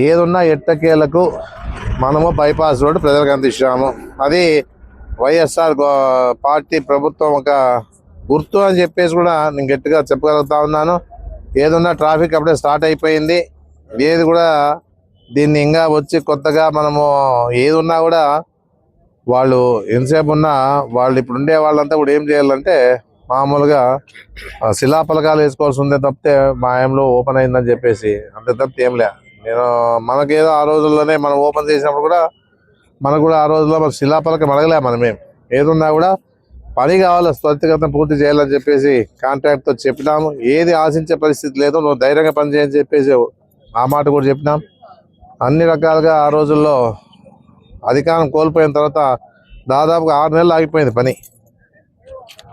ఏదున్నా ఎట్టకేలకు మనము బైపాస్ రోడ్ ప్రజలకు అందించాము అది వైఎస్ఆర్ పార్టీ ప్రభుత్వం ఒక గుర్తు అని చెప్పేసి కూడా నేను గట్టిగా చెప్పగలుగుతా ఉన్నాను. ఏదున్నా ట్రాఫిక్ అప్పుడే స్టార్ట్ అయిపోయింది. ఏది కూడా దీన్ని ఇంకా వచ్చి కొత్తగా మనము ఏది ఉన్నా కూడా వాళ్ళు ఎంతసేపు ఉన్నా వాళ్ళు ఇప్పుడు ఉండే వాళ్ళంతా కూడా ఏం చేయాలంటే మామూలుగా శిలా శిలాఫలకాలు వేసుకోవాల్సి ఉందే తప్పితే మా ఆయనలో ఓపెన్ అయిందని చెప్పేసి. అంతే తప్పితే ఏం లే. నేను మనకేదో ఆ రోజుల్లోనే మనం ఓపెన్ చేసినప్పుడు కూడా మనకు కూడా ఆ రోజుల్లో మన శిలాఫలకం అడగలే మనమేం ఏదున్నా కూడా పని కావాలి త్వరితగతం పూర్తి చేయాలని చెప్పేసి కాంట్రాక్ట్తో చెప్పినాము. ఏది ఆశించే పరిస్థితి లేదు నువ్వు ధైర్యంగా పని చేయని చెప్పేసి ఆ మాట కూడా చెప్పినాం. అన్ని రకాలుగా ఆ రోజుల్లో అధికారం కోల్పోయిన తర్వాత దాదాపుగా ఆరు నెలలు ఆగిపోయింది పని.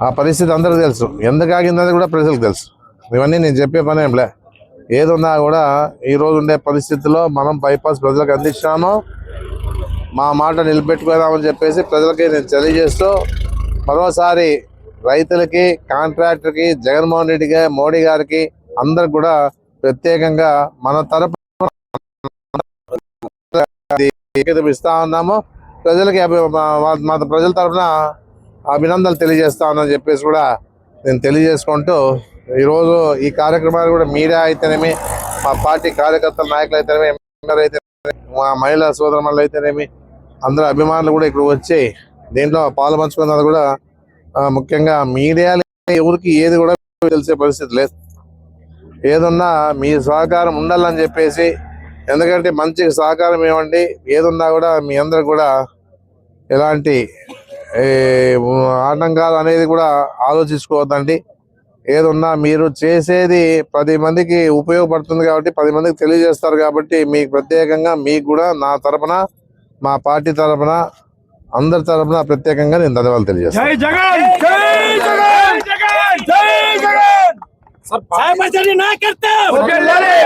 ఆ పరిస్థితి అందరికీ తెలుసు. ఎందుకు ఆగిందని కూడా ప్రజలకు తెలుసు. ఇవన్నీ నేను చెప్పే పని ఏంలే ఏదున్నా కూడా ఈ ఉండే పరిస్థితుల్లో మనం బైపాస్ ప్రజలకు అందించాము మా మాట నిలబెట్టుకుందామని చెప్పేసి ప్రజలకి నేను తెలియజేస్తూ మరోసారి రైతులకి కాంట్రాక్టర్కి జగన్మోహన్ రెడ్డికి మోడీ గారికి అందరికి కూడా ప్రత్యేకంగా మన తరపు ఇస్తా ఉన్నాము. ప్రజలకి అభి- మా- ప్రజల తరఫున అభినందనలు తెలియజేస్తా ఉన్నానని చెప్పేసి కూడా నేను తెలియజేసుకుంటూ ఈరోజు ఈ కార్యక్రమాలు కూడా మీడియా అయితేనేమి మా పార్టీ కార్యకర్తల నాయకులు అయితేనేమి ఎంపీలు అయితే మా మహిళా సోదరులు అయితేనేమి అందరు అభిమానులు కూడా ఇక్కడ వచ్చి దీంట్లో పాలు పంచుకున్నది కూడా ముఖ్యంగా మీడియా ఎవరికి ఏది కూడా తెలిసే పరిస్థితి లేదు. ఏదున్నా మీ సహకారం ఉండాలని చెప్పేసి ఎందుకంటే మంచి సహకారం ఇవ్వండి ఏదున్నా కూడా మీ అందరు కూడా ఎలాంటి ఆటంకాలు అనేది కూడా ఆలోచించుకోవద్దండి. ఏదున్నా మీరు చేసేది పది మందికి ఉపయోగపడుతుంది కాబట్టి పది మందికి తెలియజేస్తారు కాబట్టి మీకు ప్రత్యేకంగా మీకు కూడా నా తరపున మా పార్టీ తరపున అందరి తరపున ప్రత్యేకంగా నేను ధన్యవాదాలు తెలియజేస్తాను. జై జగన్! జై జగన్! జగన్! జై జగన్! సాయపరిచర్య నాయకత్వం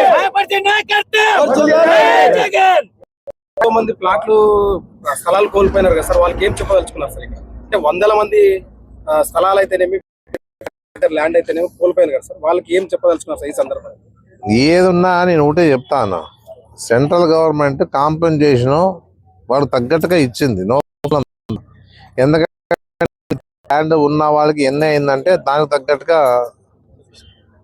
సాయపరిచర్య నాయకత్వం జై జగన్! ఎంతో మంది ప్లాట్లు స్థలాలు కోల్పోయినారు కదా సార్ వాళ్ళకి ఏం చెప్పదలుచుకున్నారు సార్ ఇక్కడ అంటే వందల మంది స్థలాలు అయితేనేమి ల్యాండ్ అయితేనేమో కోల్పోయాను కదా సార్. వాళ్ళకి ఏం చెప్పదలుచుకున్నారు సార్ ఈ సందర్భంగా ఏదున్నా నేను ఒకటే చెప్తాను సెంట్రల్ గవర్నమెంట్ కాంపెన్సేషన్ వాడు తగ్గట్టుగా ఇచ్చింది. నో ఎందుకంటే ల్యాండ్ ఉన్న వాళ్ళకి ఎన్ని అయిందంటే దానికి తగ్గట్టుగా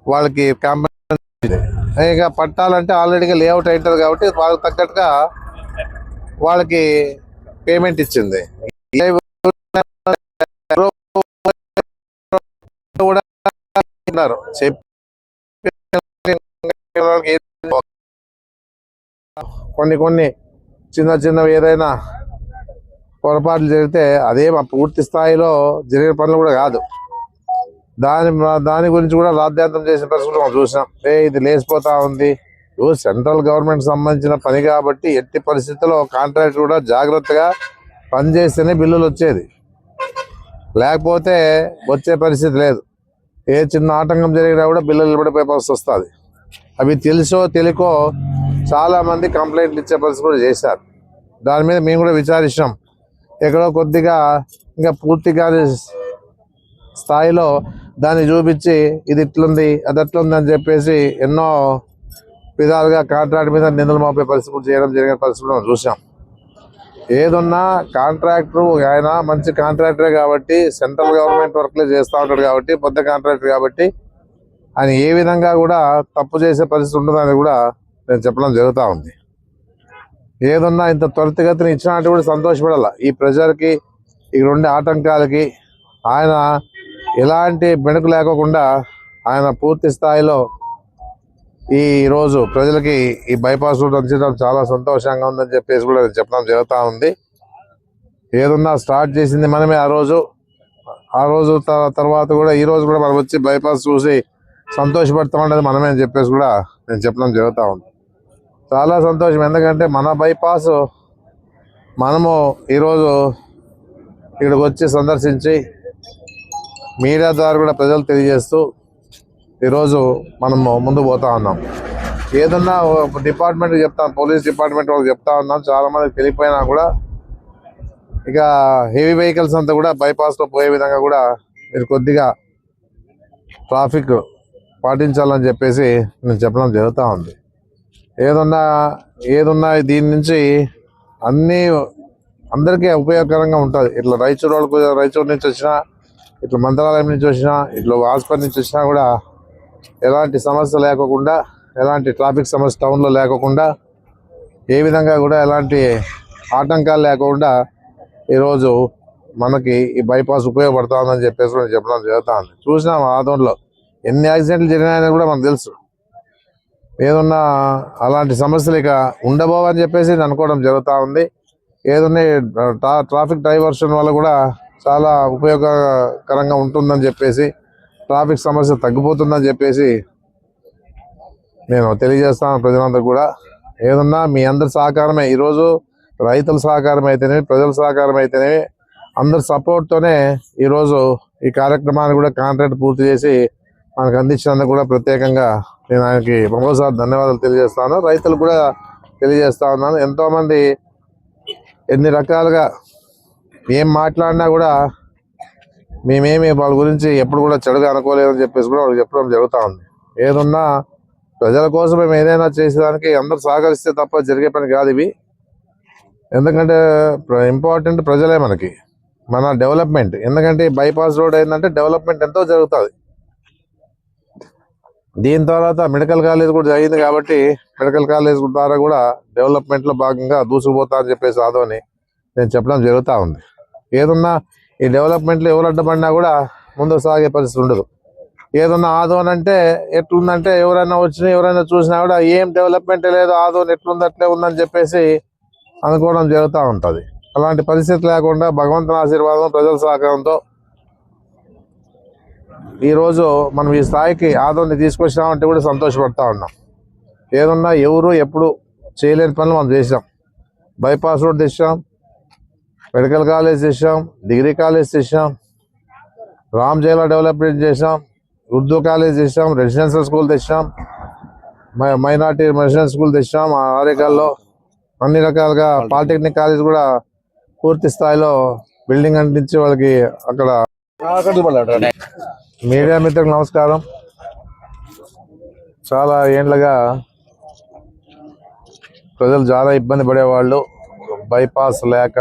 వాళ్ళకి కాంపెన్సేషన్ ఇక పట్టాలంటే ఆల్రెడీగా లేఅవుట్ అవుతుంది కాబట్టి వాళ్ళకి తగ్గట్టుగా వాళ్ళకి పేమెంట్ ఇచ్చింది. ఉన్నారు. చెప్పి కొన్ని కొన్ని చిన్న చిన్నవి ఏదైనా పొరపాట్లు జరిగితే అదే మా పూర్తి స్థాయిలో జరిగే పనులు కూడా కాదు. దాని దాని గురించి కూడా రాద్యాంతం చేసిన పరిస్థితులు మనం చూసినాం. ఏ ఇది లేచిపోతా ఉంది. ఇదిగో సెంట్రల్ గవర్నమెంట్ సంబంధించిన పని కాబట్టి ఎట్టి పరిస్థితుల్లో కాంట్రాక్ట్ కూడా జాగ్రత్తగా పనిచేస్తేనే బిల్లులు వచ్చేది. లేకపోతే వచ్చే పరిస్థితి లేదు. ఏ చిన్న ఆటంకం జరిగినా కూడా బిల్లులు నిలబడిపోయే పరిస్థితి వస్తుంది. అవి తెలుసో తెలుకో చాలా మంది కంప్లైంట్లు ఇచ్చే పరిస్థితి కూడా చేశారు. దాని మీద మేము కూడా విచారించాం ఎక్కడో కొద్దిగా ఇంకా పూర్తిగా స్థాయిలో దాన్ని చూపించి ఇది ఇట్లుంది అది అట్లుంది అని చెప్పేసి ఎన్నో విధాలుగా కాంట్రాక్ట్ మీద నిందలు మోపే పరిస్థితి చేయడం జరిగిన పరిస్థితులు మనం చూసాం ఏదున్నా కాంట్రాక్టర్ ఆయన మంచి కాంట్రాక్టరే కాబట్టి సెంట్రల్ గవర్నమెంట్ వర్క్లే చేస్తూ ఉంటాడు కాబట్టి పెద్ద కాంట్రాక్టర్ కాబట్టి ఆయన ఏ విధంగా కూడా తప్పు చేసే పరిస్థితి ఉండదని కూడా నేను చెప్పడం జరుగుతూ ఉంది. ఏదన్నా ఇంత త్వరితగతిని ఇచ్చినట్టు కూడా సంతోషపడాల. ఈ ప్రజలకి ఇక్కడ ఉండే ఆటంకాలకి ఆయన ఎలాంటి బెణుకు లేకోకుండా ఆయన పూర్తి స్థాయిలో ఈ రోజు ప్రజలకి ఈ బైపాస్ రోడ్ అందించడం చాలా సంతోషంగా ఉందని చెప్పేసి కూడా నేను చెప్పడం జరుగుతూ ఉంది. ఏదన్నా స్టార్ట్ చేసింది మనమే ఆ రోజు. ఆ రోజు తర్వాత కూడా ఈ రోజు కూడా మనం వచ్చి బైపాస్ చూసి సంతోషపడతామన్నది మనమే అని చెప్పేసి కూడా నేను చెప్పడం జరుగుతూ ఉంది. చాలా సంతోషం. ఎందుకంటే మన బైపాస్ మనము ఈరోజు ఇక్కడికి వచ్చి సందర్శించి మీడియా ద్వారా కూడా ప్రజలు తెలియజేస్తూ ఈరోజు మనము ముందు పోతా ఉన్నాం. ఏదన్నా డిపార్ట్మెంట్ చెప్తాం పోలీస్ డిపార్ట్మెంట్ వాళ్ళకి చెప్తా ఉన్నాం. చాలామంది తెలియపోయినా కూడా ఇక హెవీ వెహికల్స్ అంతా కూడా బైపాస్లో పోయే విధంగా కూడా మీరు కొద్దిగా ట్రాఫిక్ పాటించాలని చెప్పేసి నేను చెప్పడం జరుగుతూ ఉంది. ఏదన్నా ఏదున్నా దీని నుంచి అన్నీ అందరికీ ఉపయోగకరంగా ఉంటుంది. ఇట్లా రైచూరు వాళ్ళకు రైచూరు నుంచి వచ్చినా ఇట్లా మంత్రాలయం నుంచి వచ్చినా ఇట్లా హాస్పిటల్ నుంచి వచ్చినా కూడా ఎలాంటి సమస్య లేకోకుండా ఎలాంటి ట్రాఫిక్ సమస్య టౌన్లో లేకోకుండా ఏ విధంగా కూడా ఎలాంటి ఆటంకాలు లేకుండా ఈరోజు మనకి ఈ బైపాస్ ఉపయోగపడుతుందని చెప్పేసి నేను చెప్పడం జరుగుతుంది. చూసినాం ఆదంలో ఎన్ని యాక్సిడెంట్లు జరిగినాయని కూడా మనకు తెలుసు. ఏదన్నా అలాంటి సమస్యలు ఇక ఉండబోవని చెప్పేసి అనుకోవడం జరుగుతూ ఉంది. ఏదన్నా ట్రా- ట్రాఫిక్ డైవర్షన్ వల్ల కూడా చాలా ఉపయోగకరంగా ఉంటుందని చెప్పేసి ట్రాఫిక్ సమస్య తగ్గిపోతుందని చెప్పేసి నేను తెలియజేస్తాను ప్రజలందరూ కూడా. ఏదన్నా మీ అందరి సహకారమే ఈరోజు రైతుల సహకారం అయితేనేమి ప్రజల సహకారం అయితేనేమి అందరి సపోర్ట్తోనే ఈరోజు ఈ కార్యక్రమాన్ని కూడా కాంట్రాక్ట్ పూర్తి చేసి మనకు అందించినందుకు కూడా ప్రత్యేకంగా నేను ఆయనకి మరోసారి ధన్యవాదాలు తెలియజేస్తాను. రైతులు కూడా తెలియజేస్తా ఉన్నాను. ఎంతోమంది ఎన్ని రకాలుగా ఏం మాట్లాడినా కూడా మేమేమి వాళ్ళ గురించి ఎప్పుడు కూడా చెడుగా అనుకోలేదని చెప్పేసి కూడా వాళ్ళకి చెప్పడం జరుగుతూ ఉంది. ఏదున్నా ప్రజల కోసం మేము ఏదైనా చేసేదానికి అందరూ సహకరిస్తే తప్ప జరిగే పని కాదు ఇవి. ఎందుకంటే ఇంపార్టెంట్ ప్రజలే మనకి. మన డెవలప్మెంట్ ఎందుకంటే బైపాస్ రోడ్ ఏంటంటే డెవలప్మెంట్ ఎంతో జరుగుతుంది. దీని తర్వాత మెడికల్ కాలేజ్ కూడా జరిగింది కాబట్టి మెడికల్ కాలేజ్ ద్వారా కూడా డెవలప్మెంట్లో భాగంగా దూసుకుపోతా అని చెప్పేసి ఆదోని నేను చెప్పడం జరుగుతూ ఉంది. ఏదన్నా ఈ డెవలప్మెంట్లో ఎవరు అడ్డపడినా కూడా ముందుకు సాగే పరిస్థితి ఉండదు. ఏదన్నా ఆదోన్ అంటే ఎట్లుందంటే ఎవరైనా వచ్చినా ఎవరైనా చూసినా కూడా ఏం డెవలప్మెంట్ లేదు ఆదోన్ ఎట్లుంది అట్లే ఉందని చెప్పేసి అనుకోవడం జరుగుతూ ఉంటుంది. అలాంటి పరిస్థితి లేకుండా భగవంతుని ఆశీర్వాదం ప్రజల సహకారంతో ఈరోజు మనం ఈ స్థాయికి ఆదోని తీసుకొచ్చినామంటే కూడా సంతోషపడతా ఉన్నాం. ఏదన్నా ఎవరు ఎప్పుడు చేయలేని పనులు మనం చేసాం బైపాస్ రోడ్ తెచ్చాం మెడికల్ కాలేజ్ చేసాం డిగ్రీ కాలేజ్ చేసాం రామ్ జైలా డెవలప్మెంట్ చేసాం ఉర్దూ కాలేజ్ చేసాం రెసిడెన్షియల్ స్కూల్ తెచ్చాం మై మైనార్టీ రెసిడెన్షియల్ స్కూల్ తెచ్చాం ఆ ఆరేకల్లో అన్ని రకాలుగా పాలిటెక్నిక్ కాలేజ్ కూడా పూర్తి స్థాయిలో బిల్డింగ్ అంటించి వాళ్ళకి అక్కడ మీడియా మిత్రులకు నమస్కారం. చాలా ఏండ్లుగా ప్రజలు చాలా ఇబ్బంది పడేవాళ్ళు. బైపాస్ లేక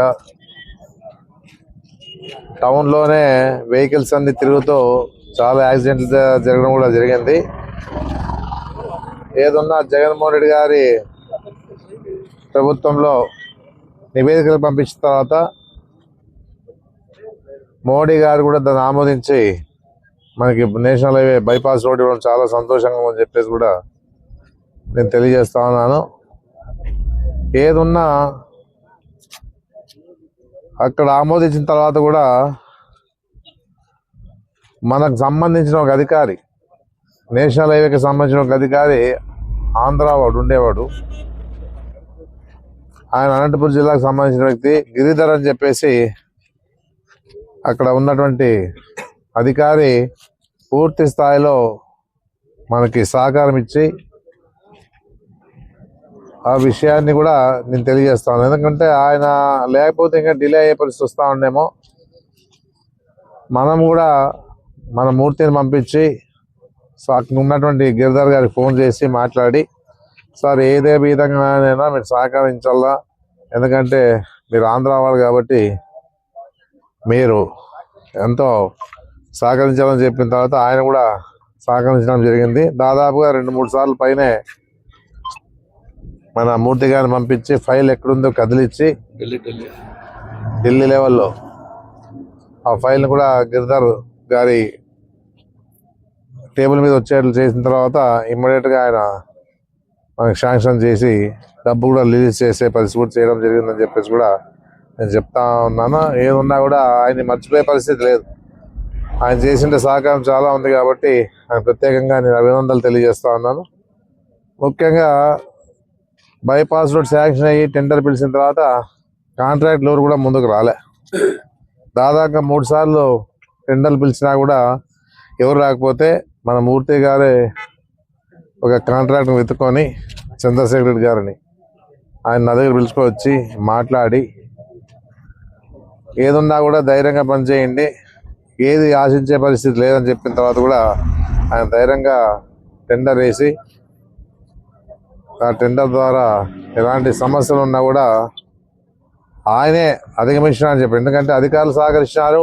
టౌన్లోనే వెహికల్స్ అన్ని తిరుగుతూ చాలా యాక్సిడెంట్లు జరగడం కూడా జరిగింది. ఏదున్నా జగన్మోహన్ రెడ్డి గారి ప్రభుత్వంలో నివేదికలు పంపించిన తర్వాత మోడీ గారు కూడా దాన్ని ఆమోదించి మనకి నేషనల్ హైవే బైపాస్ రోడ్ ఇవ్వడం చాలా సంతోషంగా ఉందని చెప్పేసి కూడా నేను తెలియజేస్తా ఉన్నాను. ఏదున్నా అక్కడ ఆమోదించిన తర్వాత కూడా మనకు సంబంధించిన ఒక అధికారి నేషనల్ హైవేకి సంబంధించిన ఒక అధికారి ఆంధ్ర వాడు ఉండేవాడు. ఆయన అనంతపురం జిల్లాకు సంబంధించిన వ్యక్తి గిరిధర్ అని చెప్పేసి అక్కడ ఉన్నటువంటి అధికారి పూర్తి స్థాయిలో మనకి సహకారం ఇచ్చి ఆ విషయాన్ని కూడా నేను తెలియజేస్తాను. ఎందుకంటే ఆయన లేకపోతే ఇంకా డిలే అయ్యే పరిస్థితి వస్తూ ఉండేమో మనం కూడా మన మూర్తిని పంపించి ఉన్నటువంటి గిరిధర్ గారికి ఫోన్ చేసి మాట్లాడి సార్ ఏదే విధంగానైనా మీరు సహకరించాలా? ఎందుకంటే మీరు ఆంధ్ర వాళ్ళు కాబట్టి మీరు ఎంతో సహకరించాలని చెప్పిన తర్వాత ఆయన కూడా సహకరించడం జరిగింది. దాదాపుగా రెండు మూడు సార్లు పైనే మన మూర్తి గారిని పంపించి ఫైల్ ఎక్కడుందో కదిలిచ్చి ఢిల్లీ లెవెల్లో ఆ ఫైల్ని కూడా గిరిధర్ గారి టేబుల్ మీద వచ్చేట్లు చేసిన తర్వాత ఇమ్మీడియట్గా ఆయన మనకి శాంక్షన్ చేసి డబ్బు కూడా రిలీజ్ చేసే పరిస్థితి కూడా చేయడం జరిగిందని చెప్పేసి కూడా నేను చెప్తా ఉన్నాను. ఏదున్నా కూడా ఆయన్ని మర్చిపోయే పరిస్థితి లేదు. ఆయన చేసిన సహకారం చాలా ఉంది కాబట్టి ఆయన ప్రత్యేకంగా నేను అభినందనలు తెలియజేస్తా ఉన్నాను. ముఖ్యంగా బైపాస్ రోడ్ శాంక్షన్ అయ్యి టెండర్ పిలిచిన తర్వాత కాంట్రాక్ట్ ఎవరు కూడా ముందుకు రాలే. దాదాపుగా మూడు సార్లు టెండర్లు పిలిచినా కూడా ఎవరు రాకపోతే మన మూర్తి గారే ఒక కాంట్రాక్ట్ని వెతుక్కొని చంద్రశేఖర్ రెడ్డి గారిని ఆయన నా దగ్గర పిలుచుకొచ్చి మాట్లాడి ఏదున్నా కూడా ధైర్యంగా పనిచేయండి ఏది ఆశించే పరిస్థితి లేదని చెప్పిన తర్వాత కూడా ఆయన ధైర్యంగా టెండర్ వేసి ఆ టెండర్ ద్వారా ఎలాంటి సమస్యలు ఉన్నా కూడా ఆయనే అధిగమించిన అని చెప్పి. ఎందుకంటే అధికారులు సహకరించినారు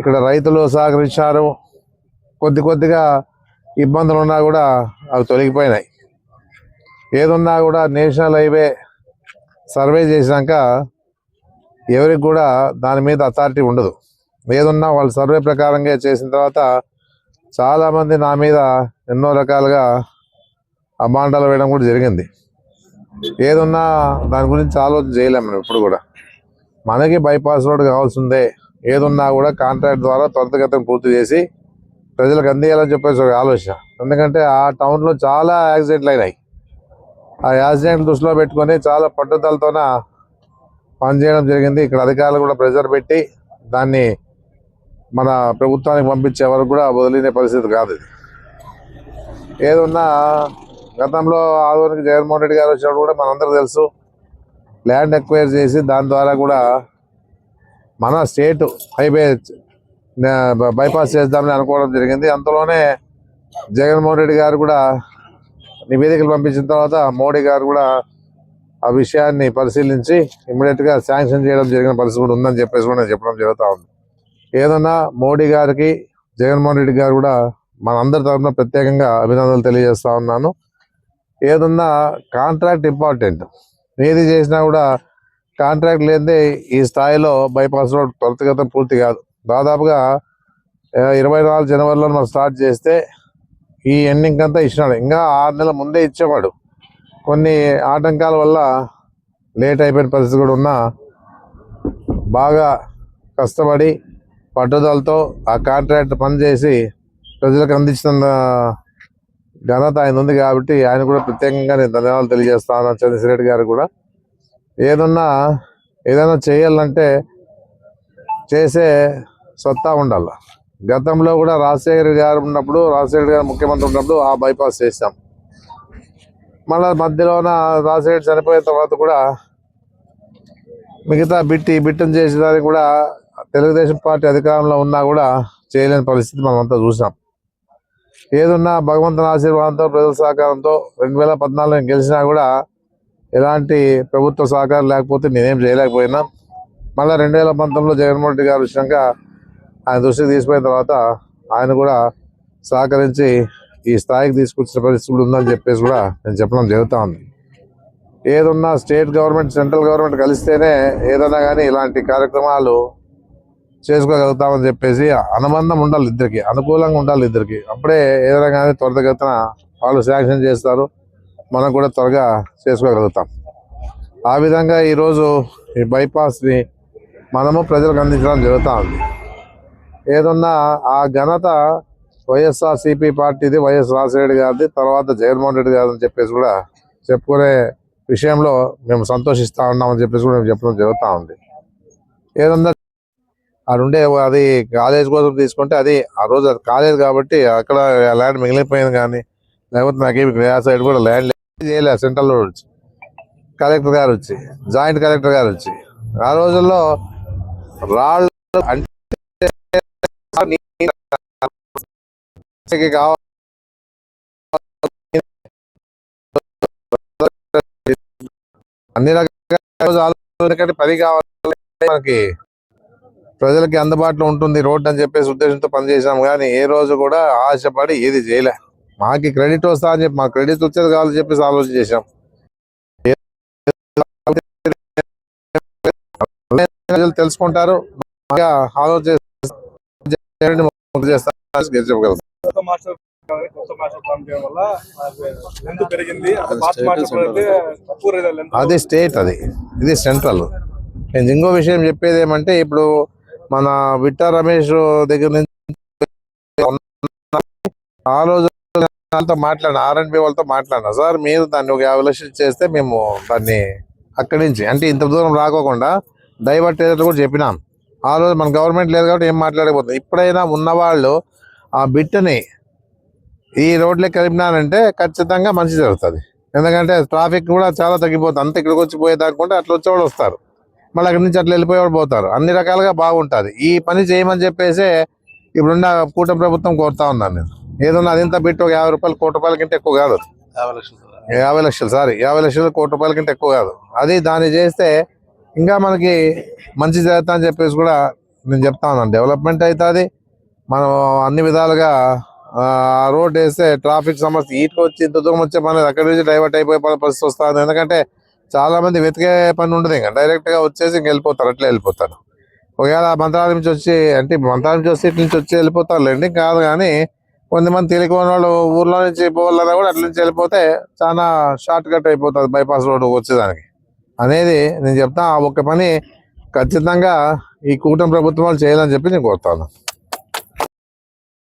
ఇక్కడ రైతులు సహకరించారు కొద్ది కొద్దిగా ఇబ్బందులు ఉన్నా కూడా అవి తొలగిపోయినాయి. ఏదున్నా కూడా నేషనల్ హైవే సర్వే చేసినాక ఎవరికి కూడా దాని మీద అథారిటీ ఉండదు. ఏదున్నా వాళ్ళు సర్వే ప్రకారంగా చేసిన తర్వాత చాలామంది నా మీద ఎన్నో రకాలుగా అమాండాలు వేయడం కూడా జరిగింది. ఏదున్నా దాని గురించి ఆలోచన చేయలేము మనం ఇప్పుడు కూడా. మనకి బైపాస్ రోడ్ కావాల్సిందే. ఏదున్నా కూడా కాంట్రాక్ట్ ద్వారా త్వరితగతిన పూర్తి చేసి ప్రజలకు అందియాలని చెప్పేసి ఒక ఆలోచన. ఎందుకంటే ఆ టౌన్లో చాలా యాక్సిడెంట్లు అయినాయి. ఆ యాక్సిడెంట్ దృష్టిలో పెట్టుకొని చాలా పట్టుదలతోన పనిచేయడం జరిగింది. ఇక్కడ అధికారులు కూడా ప్రెజర్ పెట్టి దాన్ని మన ప్రభుత్వానికి పంపించే వరకు కూడా వదిలిన పరిస్థితి కాదు ఇది. ఏదున్నా గతంలో ఆధునిక జగన్మోహన్ రెడ్డి గారు వచ్చినప్పుడు కూడా మనందరూ తెలుసు. ల్యాండ్ ఎక్వైర్ చేసి దాని ద్వారా కూడా మన స్టేట్ హైవే బైపాస్ చేద్దామని అనుకోవడం జరిగింది. అంతలోనే జగన్మోహన్ రెడ్డి గారు కూడా నివేదికలు పంపించిన తర్వాత మోడీ గారు కూడా ఆ విషయాన్ని పరిశీలించి ఇమ్మీడియట్గా శాంక్షన్ చేయడం జరిగిన పరిస్థితి కూడా ఉందని చెప్పేసి కూడా నేను చెప్పడం జరుగుతూ ఉంది. ఏదన్నా మోడీ గారికి జగన్మోహన్ రెడ్డి గారు కూడా మనందరి తరఫున ప్రత్యేకంగా అభినందనలు తెలియజేస్తా ఉన్నాను. ఏదన్నా కాంట్రాక్ట్ ఇంపార్టెంట్. ఏది చేసినా కూడా కాంట్రాక్ట్ లేనిదే ఈ స్థాయిలో బైపాస్ రోడ్ త్వరితగతం పూర్తి కాదు. దాదాపుగా ఇరవై నాలుగు జనవరిలో మనం స్టార్ట్ చేస్తే ఈ ఎండింగ్ అంతా ఇచ్చినాడు. ఇంకా ఆరు నెలల ముందే ఇచ్చేవాడు. కొన్ని ఆటంకాల వల్ల లేట్ అయిపోయిన పరిస్థితి కూడా ఉన్నా బాగా కష్టపడి పట్టుదలతో ఆ కాంట్రాక్ట్ పనిచేసి ప్రజలకు అందించిన ఘనత ఆయన ఉంది కాబట్టి ఆయన కూడా ప్రత్యేకంగా నేను ధన్యవాదాలు తెలియజేస్తాను చంద్రశేఖర్ రెడ్డి గారు కూడా. ఏదన్నా ఏదైనా చేయాలంటే చేసే సత్తా ఉండాలి. గతంలో కూడా రాజశేఖర్ గారు ఉన్నప్పుడు రాజశేఖర్ గారు ముఖ్యమంత్రి ఉన్నప్పుడు ఆ బైపాస్ చేసాం మళ్ళీ మధ్యలోన రాజశేఖర్ చనిపోయిన తర్వాత కూడా మిగతా బిట్టి బిట్టం చేసేదానికి కూడా తెలుగుదేశం పార్టీ అధికారంలో ఉన్నా కూడా చేయలేని పరిస్థితి మనం అంతా చూసాం. ఏదున్నా భగవంతుని ఆశీర్వాదంతో ప్రజల సహకారంతో రెండు వేల పద్నాలుగు నేను గెలిచినా కూడా ఎలాంటి ప్రభుత్వ సహకారం లేకపోతే నేనేం చేయలేకపోయినా మళ్ళీ రెండు వేల పంతొమ్మిదిలో జగన్మోహన్ రెడ్డి గారు వచ్చినాక ఆయన దృష్టికి తీసుకుపోయిన తర్వాత ఆయన కూడా సహకరించి ఈ స్థాయికి తీసుకొచ్చిన పరిస్థితులు ఉందని చెప్పేసి కూడా నేను చెప్పడం జరుగుతూ ఉంది. ఏదున్నా స్టేట్ గవర్నమెంట్ సెంట్రల్ గవర్నమెంట్ కలిస్తేనే ఏదైనా కానీ ఇలాంటి కార్యక్రమాలు చేసుకోగలుగుతామని చెప్పేసి అనుబంధం ఉండాలి ఇద్దరికి అనుకూలంగా ఉండాలి ఇద్దరికి. అప్పుడే ఏదైనా కానీ త్వరితగతిన వాళ్ళు శాంక్షన్ చేస్తారు. మనం కూడా త్వరగా చేసుకోగలుగుతాం. ఆ విధంగా ఈరోజు ఈ బైపాస్ని మనము ప్రజలకు అందించడం జరుగుతూ ఉంది. ఏదన్నా ఆ ఘనత వైఎస్ఆర్ సిపి పార్టీది వైఎస్ రాజశేఖర గారిది తర్వాత జగన్మోహన్ రెడ్డి గారు అని చెప్పేసి కూడా చెప్పుకునే విషయంలో మేము సంతోషిస్తూ ఉన్నామని చెప్పేసి కూడా మేము చెప్పడం జరుగుతూ ఉంది. ఏదన్నా ఉండే అది కాలేజ్ కోసం తీసుకుంటే అది ఆ రోజు అది కాలేదు కాబట్టి అక్కడ ల్యాండ్ మిగిలిపోయింది కానీ లేకపోతే నాకేమి ఆ సైడ్ కూడా ల్యాండ్ చేయలేదు సెంట్రల్లో వచ్చి. కలెక్టర్ గారు వచ్చి జాయింట్ కలెక్టర్ గారు వచ్చి. ఆ రోజుల్లో రాళ్ళు అంటే కావాలి అన్ని రకాల పది పని కావాలి మనకి. ప్రజలకి అందుబాటులో ఉంటుంది రోడ్ అని చెప్పేసి ఉద్దేశంతో పనిచేసాం కానీ ఏ రోజు కూడా ఆశపడి ఏది చేయలే. మాకి క్రెడిట్ వస్తా అని చెప్పి మా క్రెడిట్ వచ్చేది కావాలని చెప్పేసి ఆలోచన చేశాం. ప్రజలు తెలుసుకుంటారు. ఆలోచన అది స్టేట్ అది. ఇది సెంట్రల్. నేను ఇంకో విషయం చెప్పేది ఏమంటే ఇప్పుడు మన బిట్ట రమేష్ దగ్గర నుంచి ఆ రోజు వాళ్ళతో మాట్లాడిన ఆర్ఎండ్బి వాళ్ళతో మాట్లాడినా. సార్ మీరు దాన్ని ఒక యాభై లక్షలు చేస్తే మేము దాన్ని అక్కడి నుంచి అంటే ఇంత దూరం రాకోకుండా డైవర్ట్ ఏదో కూడా చెప్పినాం. ఆ రోజు మన గవర్నమెంట్ లేదు కాబట్టి ఏం మాట్లాడకపోతుంది ఇప్పుడైనా ఉన్నవాళ్ళు ఆ బిట్టని ఈ రోడ్లే కలిపినారంటే ఖచ్చితంగా మంచి జరుగుతుంది. ఎందుకంటే ట్రాఫిక్ కూడా చాలా తగ్గిపోతుంది. అంత ఇక్కడికి వచ్చి పోయేదాకుంటే అట్లా వచ్చేవాళ్ళు వస్తారు. మళ్ళీ అక్కడి నుంచి అట్లా వెళ్ళిపోయేవాడు పోతారు. అన్ని రకాలుగా బాగుంటుంది. ఈ పని చేయమని చెప్పేసి ఇప్పుడున్న కూటమి ప్రభుత్వం కోరుతా ఉన్నాను నేను. ఏదన్నా అదింత బిట్ ఒక యాభై రూపాయలు కోటి రూపాయల కంటే ఎక్కువ కాదు. యాభై లక్షలు సారీ. యాభై లక్షలు కోటి రూపాయల కంటే ఎక్కువ కాదు. అది దాన్ని చేస్తే ఇంకా మనకి మంచి చేస్తా అని చెప్పేసి కూడా నేను చెప్తా ఉన్నాను. డెవలప్మెంట్ అవుతుంది మనం అన్ని విధాలుగా ఆ రోడ్ వేస్తే ట్రాఫిక్ సమస్య ఈటుకు వచ్చి ఇంత దూరం వచ్చే పని అక్కడి నుంచి డైవర్ట్ అయిపోయే పరిస్థితి వస్తుంది. ఎందుకంటే చాలా మంది వెతికే పని ఉండదు ఇంకా. డైరెక్ట్గా వచ్చేసి ఇంక వెళ్ళిపోతారు అట్లా వెళ్ళిపోతారు. ఒకవేళ మంత్రాల నుంచి వచ్చి అంటే మంత్రాల నుంచి వచ్చి ఇటు నుంచి వచ్చి వెళ్ళిపోతారులేండి కాదు కానీ కొంతమంది తెలియని వాళ్ళు ఊర్లో నుంచి పోవాలన్నా కూడా అట్ల నుంచి వెళ్ళిపోతే చాలా షార్ట్ కట్ అయిపోతుంది బైపాస్ రోడ్ వచ్చేదానికి. అనేది నేను చెప్తా ఆ ఒక్క పని ఖచ్చితంగా ఈ కూటమి ప్రభుత్వం చేయాలని చెప్పి నేను కోరుతాను.